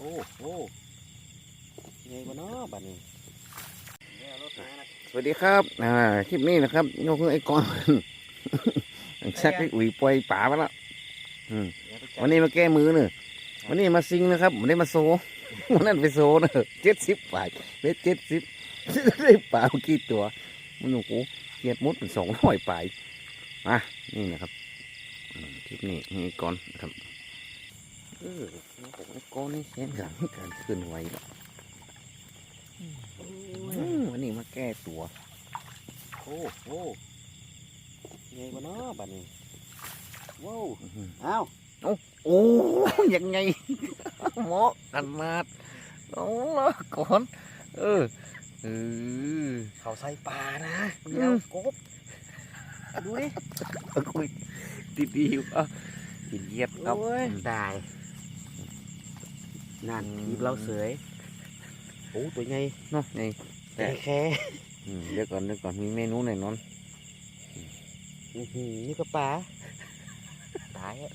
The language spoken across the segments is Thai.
โอ้โหไงวะเนาะบัดนี้เนี่ยรถมานะสวัสดีครับ อ่า คลิปนี้นะครับโยกไอ้กอนชักไอ้อุ๋ยปล่อยป่าไปแล้วอืมวันนี้มาแก้มือเนอะวันนี้มาซิงนะครับวันนี้มาโซวันนั้นไปโซเนอะเจ็ดสิบป่าเบ็ดเจ็ดสิบได้ป่ากี่ตัว มันโอ้โหเกียดมดเป็นสองร้อยป่ายมานี่นะครับคลิปนี้นี่ไอ้กอนนะครับ เออไอ้กอนนี่เส้นหลังการเคลื่อนไหวแล้วอืมวันนี้มาแก้ตัวโอ้โหไงวะเนาะบัดนี้ว้าวอื้อหืออ้าวโอ้ยยังไงเหมาะกันมาดน้องละก่อนเออเออเขาใส่ปลานะอืมเดี๋ยวกบดูดิเอาคุยดีๆอยู่อะกินเหยียดครับโอ้ยได้ นั่นอืมทีบเราเสยโอ้ตัวใหญ่เนาะไงแต่แค่อืมเดี๋ยวก่อนเดี๋ยวก่อนมีเมนูไหนนอนอื้อหือนี่ก็ปลาตายอะ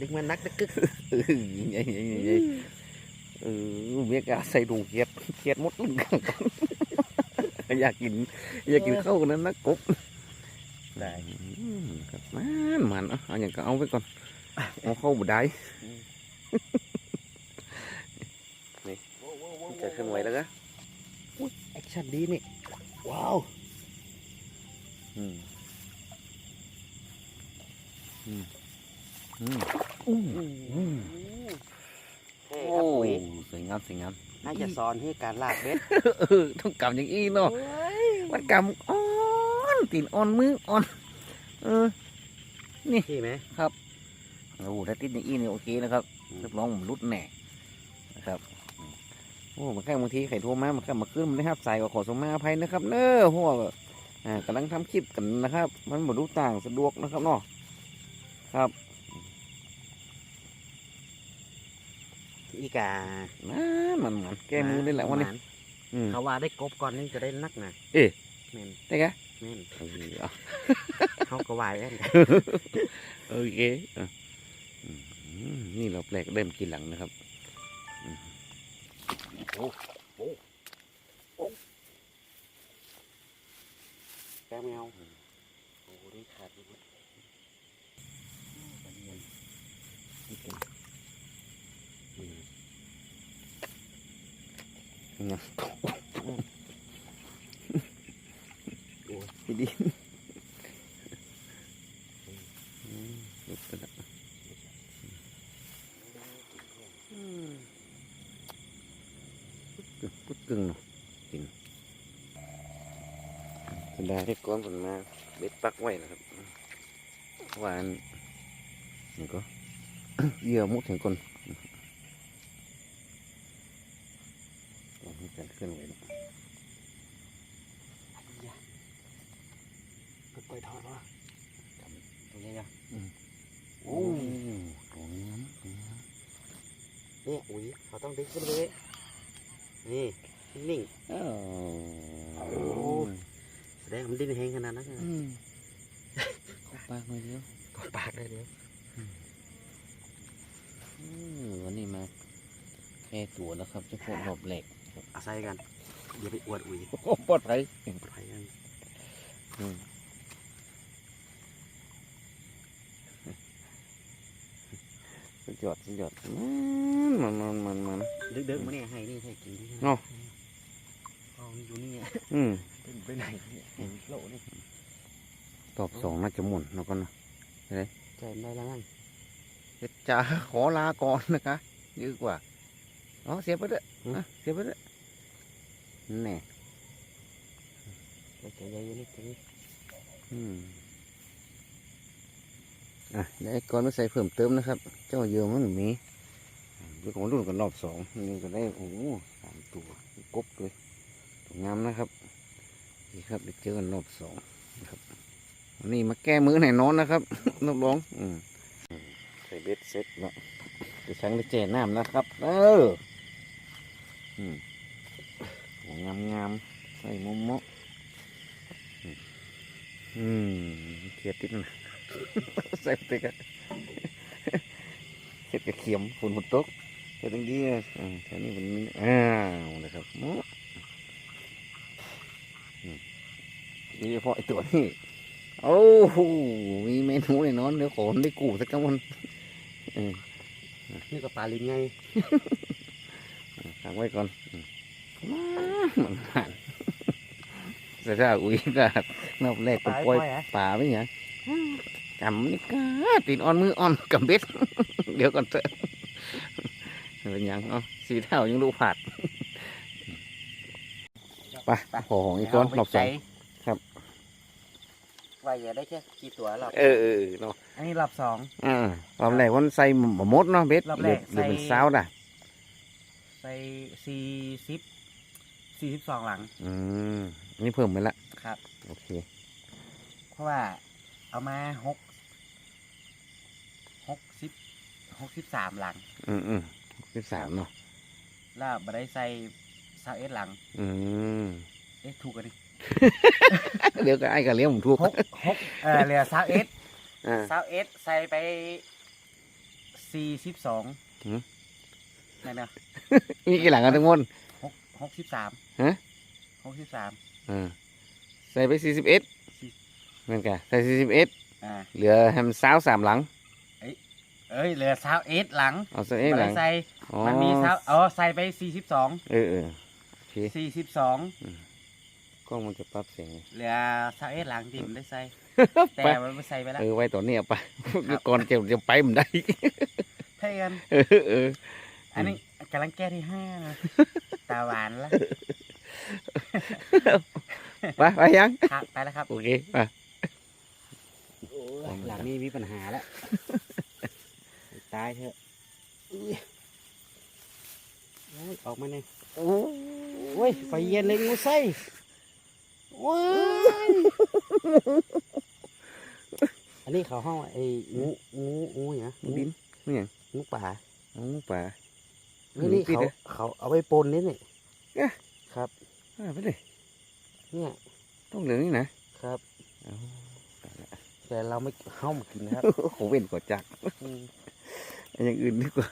ดึงมันนักตะกึกเออใหญ่ใหญ่ใหญ่ใหญ่เออเมียกาใส่ดูเกียดเกียดหมดอยากกิน อยากกินข้าวกันนั้นนะกบได้อืมครับมันมันเอาเอาอย่างก็เอาไว้ก่อนเอาเข้าบุได้ จะ ขึ้นไหวแล้วก็แอคชั่นดีนี่ ว้าวอืมอืมอืมอืมอืมเท่โอ้ครับปุ๋ยสวยงามสวยงามน่าจะสอนให้การลากเบ็ดต้องกำอย่างอี้เนาะวัดกำอ่อนตีนอ่อนมืออ่อน เออที่ใช่ไหมครับโอ้ถ้าติดอย่างอี้นี่โอเคนะครับรับรองผมรุดแน่ โอ้มาแค่บางทีไข่โทรมามาแค่มาขึ้นมันได้ครับสายก็ขอสมาอภัยนะครับ เน้อหัวก็อ่ากำลังทำคลิปกันนะครับ มันบรรลุต่างสะดวกนะครับเนาะครับอีกานั่นมันมันแก้มือได้แหละวันนี้หมาอืมเขาว่าได้กบก่อนนี่จะได้นักนะเอ๊ะแม่นได้ไงแม่นเออเอาเขาก็วายแอนโอเคอะอืมนี่เราแปลกเริ่มกินหลังนะครับ แก้วแมวโอ้โหได้ขาดอีกแล้วนะพี่ดินอืมลุกไปและกึ่ง พุดกึ่งเนาะกินจะได้ให้ก้อนผลมาเบ็ดปักไว้นะครับหวานนี่ก็เหยื่อมุดถึงคนต้องให้การเคลื่อนไหวนะกดปล่อยทอดวะตัวใหญ่ๆโอ้ตัวนี้นะตัวนี้นะนี่อุ้ยเขาต้องดึงขึ้นเลย นี่นิ่งโอ้โอ้แสดงว่ามันดิ้นแหงขนาดนั้นนะอืมเข้าปากหน่อยเดียวกดปากได้เดียวอืมวันนี้มาแค่ตัวนะครับเจ้าพวกรอบแหลกอาศัยกันอย่าไปอวดอุ้ยโอ้ปลอดภัยปลอดภัยกัน อืม สุดยอดสุดยอดมันมันมันมันดึกๆมาเนี่ยให้นี่ให้กินที่เนาะเอาอยู่นี่อืมเป็นไปไหนเนี่ยเห็นโลนี่ตอบสองน่าจะหมุนแล้วกันนะใจได้แล้วมั้งเดี๋ยวจะขอลาก่อนนะคะดีกว่าอ๋อเสียไปด้วยอะเสียไปด้วยแน่ใจใหญ่อยู่นี่ตรงนี้อืม อะเดี๋ยวไอ้ก้อนมาใส่เพิ่มเติมนะครับ เจ้าเยอะมันมีเดี๋ยวของรุ่นกันรอบสองนี่ก็ได้โอ้โหสามตัวกบเลยตัวงามนะครับนี่ครับไปเจอกันรอบสองนะครับวันนี้มาแก้มือให้นอนนะครับนักร้องอืมใส่เบ็ดเสร็จแล้วจะช่างได้เจน้ำนะครับ เอออืมงามงามใส่มุมมะอืมเขียดติดนะ ใส่ไปกันเขียดกระเขียมฝุ่นหุ่นตกเกิดตรงนี้อะอ่าแถวนี้มันมีอ้าวนะครับโอ้อืมนี่เฉพาะไอตัวนี้โอ้โหมีเมนูแน่นอนเดี๋ยวขอได้กูสักกันวันเออนี่ก็ปลาลิงไงขังไว้ก่อนอืมมันผ่านแต่ถ้าอุ้ยก็นอบแรกก็ปล่อยฮะป่าไม่เหร อจำนี่ก็ติดอ่อนมืออ่อนกับเบ็ด เดี๋ยวก่อนเถอะเป็นหยังเอ๋อสีเท่ายังลูกผัดไปพอของอีกก้อนรอบสองครับว่าอย่าได้แค่กี่ตัวหรอกเออเออเนาะอันนี้รอบสองอ่ารอบแรกวันใส่หมมดเนาะเบ็ดรอบหแรรือกหรือใส่เป็นสาวด่ะใส่สี่สิบสี่สิบสองหลัง อืมอันนี่เพิ่มไปละครับ โอเค เพราะว่าเอามาหก หกสิบหกสิบสามหลัง อืมอืมสิบสามเนาะแล้วบัได้ใส่ซาวเอสหลัง อืมเอ๊ะถูกกันดิเดี๋ยวก็ไอ้กับเลี้ยงผมทุกหกหกเออเหลือซาวเอสอ่า ซาวเอสใส่ไปสี่สิบสองหืมนั่นนะมีกี่หลังกันทั้งหมด หกหกสิบสามฮะ หกสิบสาม อ่าใส่ไปสี่สิบเอ็ดสี่นั่นกะใส่สี่สิบเอ็ดอ่าเหลือแฮมสาวสามหลัง เอ้ยเหลือซาวเอสหลังเอาใส่เอ็ดบัหลัได้งใส่อ๋อ มันมีซาวเออใส่ไปสี่สิบสองเออเออโอเคสี่สิบสองกล้องมันจะปรับเสียงไงเหลือซาวเอสหลังที่ผมได้ใส่แต่ไปมันไม่ใส่ไปแล้ว เออไว้ตอนนี้เอาไปครับ ก่อนจะจะไปมันได้เท่กันเออเออ อันนี้กำลังแก้ที่ห้านะตาหวานแล้วไปไปยัง ครับไปแล้วครับ โอเคไป หลังนี้มีปัญหาแล้ว ตายเถอะอื้อโอ้ยออกมาเนี่ยโอ้ยไฟเย็นเลยงูไส้ว้ายอันนี้เขาห้องไอ้งูงูงูอย่างเงี้ยดินไม่หยังงูป่าเอาป่าเฮ้ยนี่ปิดเขาเลยเขาเอาไปปนนี่นี่เอ๊ะครับอ่าไปเลยเนี่ยต้องเหลืองนี่นะครับเอาแต่เราไม่เข้ามากินนะครับโหเว้นกว่าจัก อืมเอาอย่างอื่นดีกว่า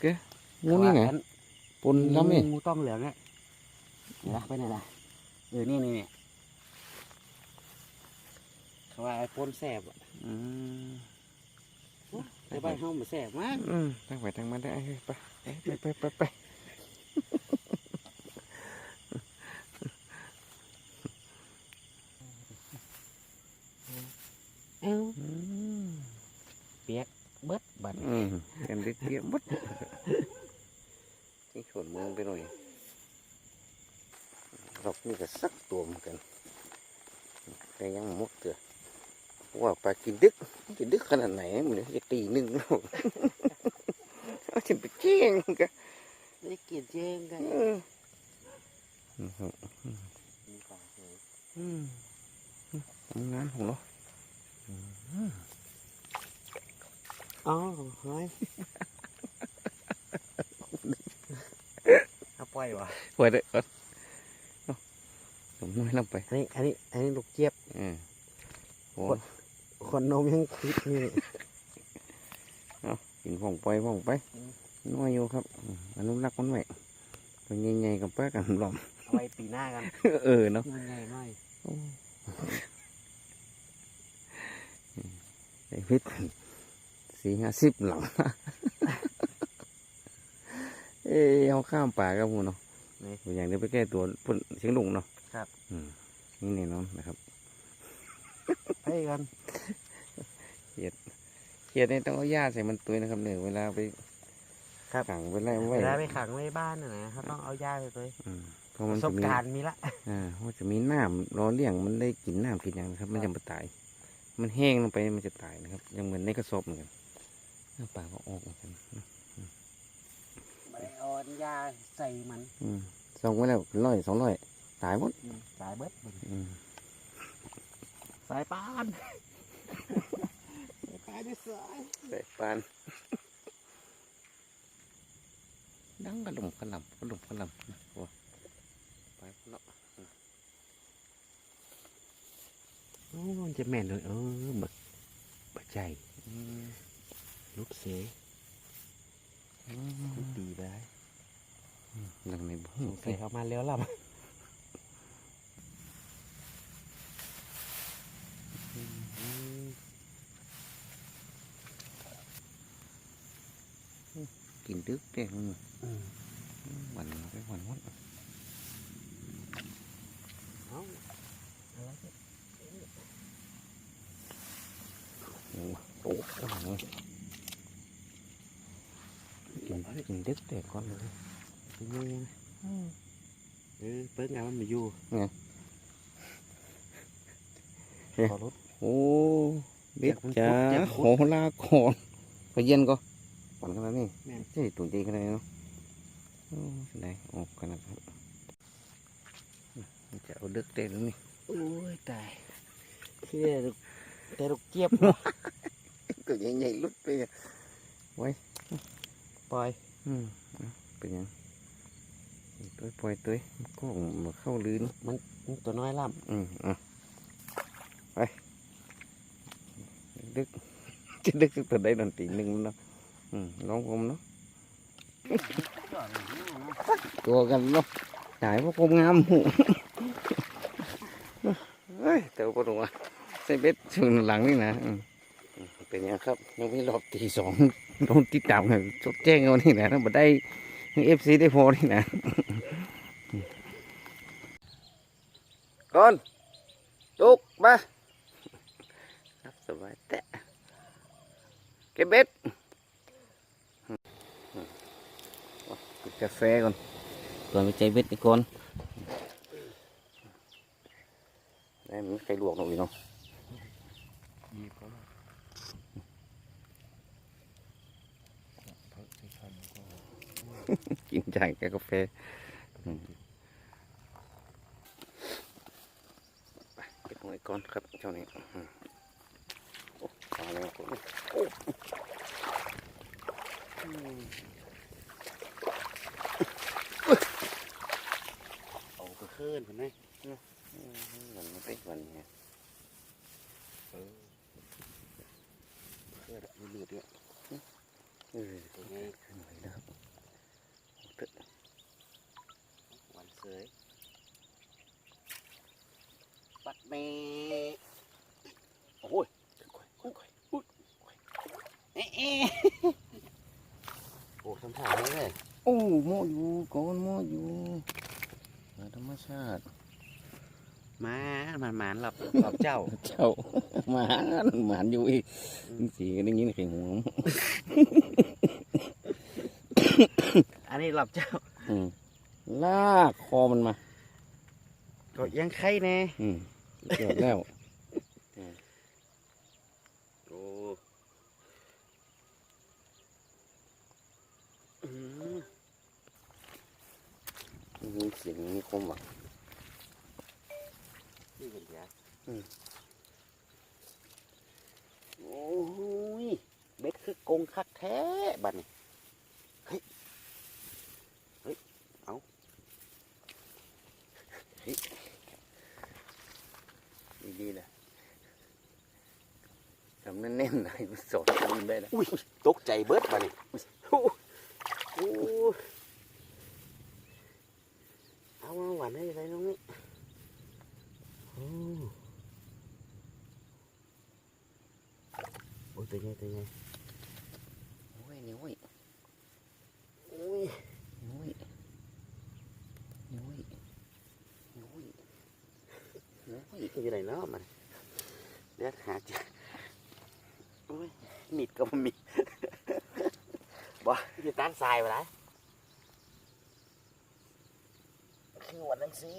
เกงูนี่ไงเขาว่าปนล้ำนี่งูต้องเหลืองเนี่ยเดี๋ยวนะไปไหนล่ะเออนี่นี่นี่เขาว่าไอ้ปนแสบอะอืมแต่บ้านเขามันแสบมากอืมตั้งไปตั้งมาได้เฮ้ยไปไปไปไปไป เอ้า อืม เปียกเบิดบัด อืมกันได้เตรียมหมดนี่ขนเมืองไปหน่อยรอบนี้ก็สักตัวเหมือนกันแต่ยังหมดเถอะว่าปลากินดึกกิน ดึกขนาดไหนมันจะตีหนึ่งแล้วเอาฉันไปเจ้งกันได้เกียดเจ้งกันเอออืมทำงานของเราอ๋อเฮ้ยเอาปล่อยวะปล่อยได้ก่อนเอาผมน้อยลงไป อันนี้ อันนี้ อันนี้ลูกเจี๊ยบอืมโอ้คนนมยังคิดนี่ กินผ่องไปผ่องไปน้อยอยู่ครับอืมอนุรักษ์มันไว้ตัวใหญ่ๆกับป้ากันหลอมเอาไว้ปีหน้ากันเออเนาะใหญ่ๆหน่อยไอ้พิษสี่ห้าสิบหลังเอ้ยเอาข้ามป่ากับมูเนาะนี่อย่างเดียวไปแก้ตัวพุ่นเชียงลุงเนาะครับอืมนี่แน่นอนนะครับไปกันเขียดนี่ต้องเอาหญ้าใส่มันตัวนะครับเนี่ยเวลาไปครับขังเวลาเวไว้ลาไปขังไว้บ้านน่ะนะเขาต้องเอายาไปเลยอืมเพราะปมันระสจะบมีการณ์มีละอ่าว่าจะมีน้ำรอเลี้ยงมันได้กินน้ำกินอย่างนะครับ มันจะมาตาย มันแห้งลงไปมันจะตายนะครับ ยังเหมือนในกระสอบเหมือนกันหน้าปลาก็ออกเหมือนกันไม่ได้เอายาใส่มันอืมส่งไว้แล้วร้อยสองร้อยตายหมดอืมสายเบิดมันอืมสายปานสายด้วยสายใส่ปานดังกระหลุมกระหลำกระหลุมกระหลำโอ้ไปเนาะโอ้มันจะแม่นเลยเออบักบักใจอืมลูกเสยดีไปได้หลังในบ่สงสัยเขามาเร็วล่ะกินดึกเด้มันหวันไปหวันวัดเอาอะไรสิโอ้โหก็หลังเลยกินกินดึกแต่ก่อนเลย เป็นยังไงนะ เออเปิ้งงานมันมาอยู่ไงขอรถโอ้เบ็ดมันจ้าพุดเจ็บขพุอดลาก่อนไปเย็นก็ก่อนขนาดนี้แม่นใช่ตัวจริงขนาดนี้เนาะโอ้ได้ออกขนาดนั้นจะเอาดึกได้หรือนี่โอ้ยตายที่ได้ลูกแต่ลูกเจี๊ยบตัวใหญ่ๆลุดไปอะปล่อยอืมเอาเป็นยังตัวปล่อยตัวมันก็มาเข้าลื่นมันตัวน้อยล่อืมอะไปดึกจะดึกสักตัวใดดนตรีหนึ่งมันเนาะอืม ลองผมเนาะตัวกันเนาะจ่ายพวกผมงามหูเฮ้ยเต่าปลาใส่เบ็ดชนหลังนี่นะอืมเป็นยังครับยังไม่รอบตีสองโดนติดตามกันจดแจ้งเอานี่นะถ้าบ่ได้เอฟซีได้พอนี่นะ ก่อนลุกมาครับสบายแตะเก็บเบ็ด กินกาแฟก่อนก่อนไปใจเบ็ดอีกก่อนได้มันใครลวกหน่อยเนาะำดีเขากินจ่ายกับกาแฟอืมไปเก็บหน่อยก่อนครับเจ้านี้อืมโอ้ตายแล้วผมโอ้ เอากระเคินเห็นไหมมันไม่เป็นวันเนี่ยเออเคินมีเลือดด้วยเออตัวไงขึ้นเลยนะครับหวานเสยปัดเมโอ้ยค่อยค่อยค่อยอุ๊ยค่อยเอ๊ะเอ๊ะโอ้ทำท่าเลย โอ้โมอยู่ก่อนโมอยู่มาธรรมชาติมามันหมานหลับหลับเจ้า เจ้าหมาหมานอยู่อีกสีก็ได้ยินเสียงหัวอันนี้หลับเจ้าลากคอมันมา ก็ยังไข่แน่เกี่ยวแล้ว โอ้อืม มีเสียงมีความหวังนี่เป็นยาอืมโอ้ยเบ็ดคือกงคักแท้บัดนี้เฮ้ยเฮ้ยเอาเฮ้ยดีๆนะทำแน่นๆหน่อยสอนกินได้แล้วอุ้ยตกใจเบิดบัดนี้โอ้โอ้ เอามาหวานให้อะไรตรงนี้โอ้โอ้ยตัวใหญ่ตัวใหญ่โอ้ยนิ้วโอ้ยนิ้วนิ้วนิ้วนิ้วมันอยู่ไหนเนาะมันเดี๋ยวหาเจอโอ้ยมีดก็บ่มีบ่อยู่ต้านทรายไปแล้ว คือวันนั้นสิ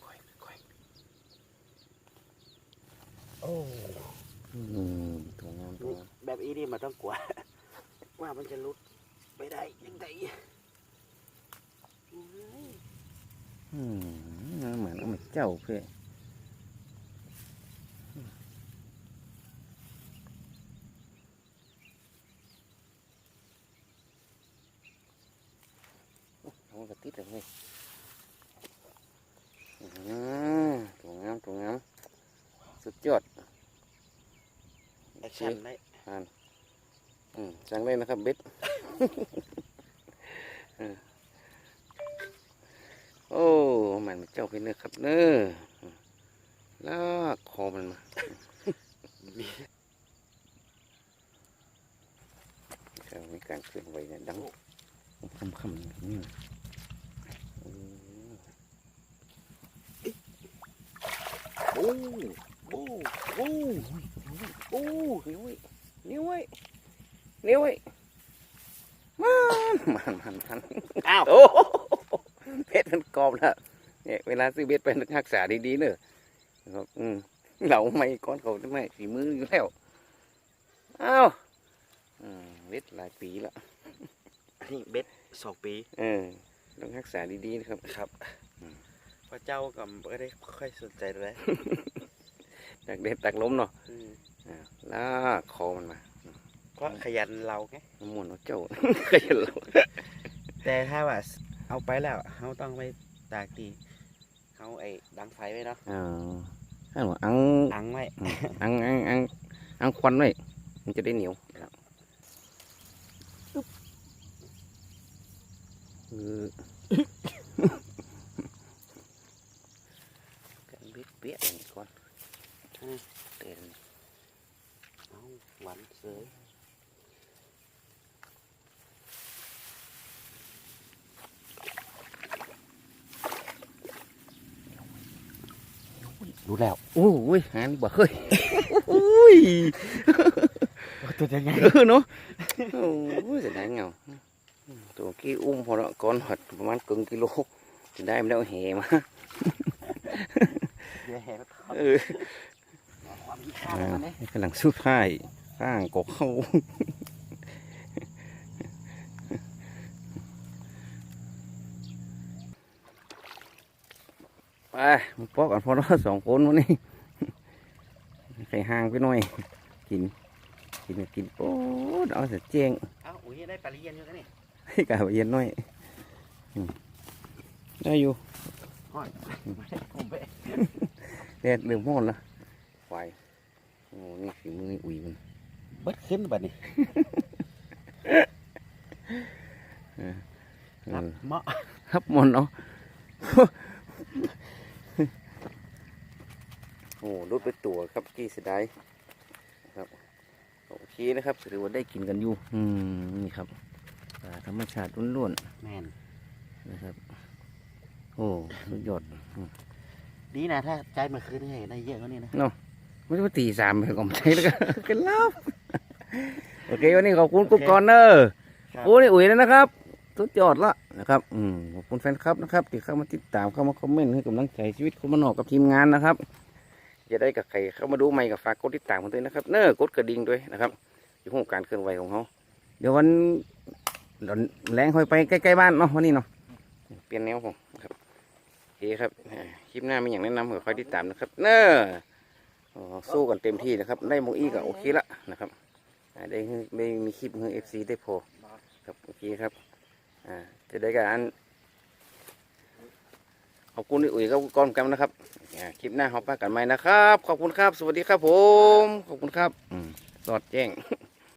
ค่อยค่อยโอ้อืมตัวงามตัวงามแบบอีนี่มันต้องกลัว ว่ามันจะหลุดไปได้ยังไงโอ้ยอืมเหมือนเอามาเจ้าเพื่อเอากระ ติดเลยอืมตัวงามตัวงามสุดยอดแอคชั่นได้อ่านอืมสั่งเลยนะครับเบ็ดเออโอ้มันเจ้าเป็นเนื้อครับเนื้อลากคอมันมาครับมีการเคลื่อนไหวเนี่ยดังคำคำๆอย่างนี้นะอืม โอ้โอ้โอ้โอ้นิ้วไว้นิ้วไว้นิ้วไว้มันมันมันมันอ้าวโอ้เพชรมันกรอบแล้วเนี่ยเวลาซื้อเบ็ดไปรักษาดีๆเนอะครับอืมเหลาไม่ก้อนเขาทำไมฝีมืออยู่แล้วอ้าวอืมเบ็ดหลายปีละอันนี้เบ็ดสองปี เออต้องรักษาดีๆนะครับครับ พระเจ้าก็ไม่ได้ค่อยสนใจเลยตักเด็ดตักล้มเนาะอืมอ่าลากคอมันมาเพราะขยันเราไงน้ำมันต์เอาเจ้าก็ยันเราแต่ถ้าว่าเอาไปแล้วเขาต้องไปตากดีเขาไอ้ดังไฟไว้เนาะอ่าอันว่าอังอังไว้อืมอังอังอังอังควันไว้มันจะได้เหนียวนะครับอึ๊บเอ อกันเบี้ยเบี้ยอย่างนี้ก่อนเต้นเอาหวานเสยรู้แล้วโอ้ยหานี่บ่เฮ้ยโอ้ยตัวยังไงเออเนาะโอ้ยจะได้เงาตัวกี้อุ้มพอละก้อนหัดประมาณครึ่งกิโลจะได้มาแล้วแห่มา เดี๋ยวแห่แล้วเออความขี้ข้าอ่ามันเนี่ยกำลังสู้พ่ายข้างกกเข้าไปมาปอกกันพอเราสองคนวันนี้ใครห่างไปหน่อย กิน กินก็กินโอ้ดเอาแต่เจียงเอ้าอุ้ยได้ปลาเลียนอยู่แล้วนี่ให้กาบเย็นหน่อยอืมได้อยู่ห้อยผมไป แดดเริ่มร้อนละควายโอ้นี่ฝีมือนี่อุ่ยมันเบิดขึ้นบัดนี้เออเหมาะครับหมนเนาะโอ้รุดไปตัวครับกี้เสียดายครับโอเคนะครับถือว่าได้กินกันอยู่ อืมนี่ครับปลาธรรมชาติล้วนแม่นๆนะครับ โอ้สุดยอด ดีนะถ้าใจมาคืนนี่ได้เยอะกว่านี้นะไม่ใช่ว่าตีสามไปก่อนใช่แล้วกันกันลับโอเควันนี้ขอบคุณกุ๊กกอนเนอร์ครับโอ้นี่อุ๋ยแล้วนะครับสุดยอดละนะครับอืมขอบคุณแฟนคลับนะครับที่เข้ามาติดตามเข้ามาคอมเมนต์ให้กำลังใจชีวิตคนมานอกกับทีมงานนะครับจะได้กับใครเข้ามาดูใหม่กับฝากกดติดตามกันด้วยนะครับ เนอร์กดกระดิ่งด้วยนะครับอยู่ห้องการเคลื่อนไหวของเขาเดี๋ยววันแรงค่อยไปใกล้ๆบ้านเนาะวันนี้เนาะเปลี่ยนแนวผมครับโอเคครับอ่า คลิปหน้ามีอย่างแนะนำก็คอยติดตามนะครับ เนอร์อ๋อสู้กันเต็มที่นะครับ ได้โมอี้ก็โอเคละนะครับอ่าได้ได้มีคลิปให้เอฟซีได้โพครับโอเคครับอ่าจะได้การขอบคุณที่อุ๋ยกับก้อนกันนะครับอ่าคลิปหน้าเขาปากันใหม่นะครับ ขอบคุณครับ สวัสดีครับผม ขอบคุณครับอืมสอดแจ้ง